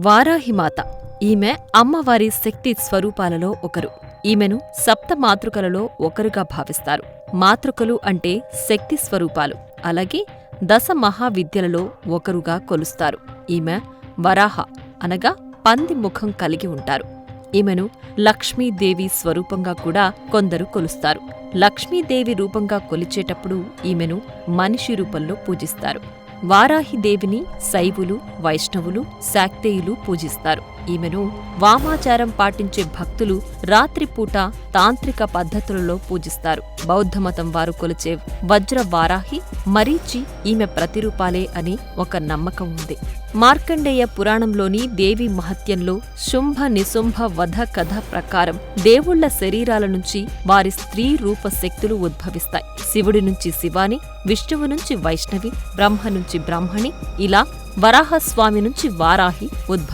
వారాహిమాత. ఈమె అమ్మవారి శక్తి స్వరూపాలలో ఒకరు. ఈమెను సప్త మాతృకలలో ఒకరుగా భావిస్తారు. మాతృకలు అంటే శక్తి స్వరూపాలు. అలాగే దశ మహావిద్యలలో ఒకరుగా కొలుస్తారు. ఈమె వరాహ అనగా పంది ముఖం కలిగి ఉంటారు. ఈమెను లక్ష్మీదేవి స్వరూపంగా కూడా కొందరు కొలుస్తారు. లక్ష్మీదేవి రూపంగా కొలిచేటప్పుడు ఈమెను మనిషి రూపంలో పూజిస్తారు. వారాహిదేవిని శైవులు వైష్ణవులు శాక్తేయులు పూజిస్తారు. ఈమెను వామాచారం పాటించే భక్తులు రాత్రిపూట తాంత్రిక పద్ధతులలో పూజిస్తారు. బౌద్ధమతం వారు కొలిచే వజ్ర వారాహి మరీచి ఈమె ప్రతిరూపాలే అని ఒక నమ్మకం ఉంది. మార్కండేయ పురాణంలోని దేవి మహత్యంలో శుంభ నిశుంభ వధ కథ ప్రకారం దేవుళ్ళ శరీరాల నుంచి వారి స్త్రీ రూప శక్తులు ఉద్భవిస్తాయి. శివుడి నుంచి శివాని విష్ణువు నుంచి వైష్ణవి బ్రహ్మ నుంచి బ్రహ్మణి ఇలా వరాహస్వామి నుంచి వారాహి ఉద్భవిస్తాయి.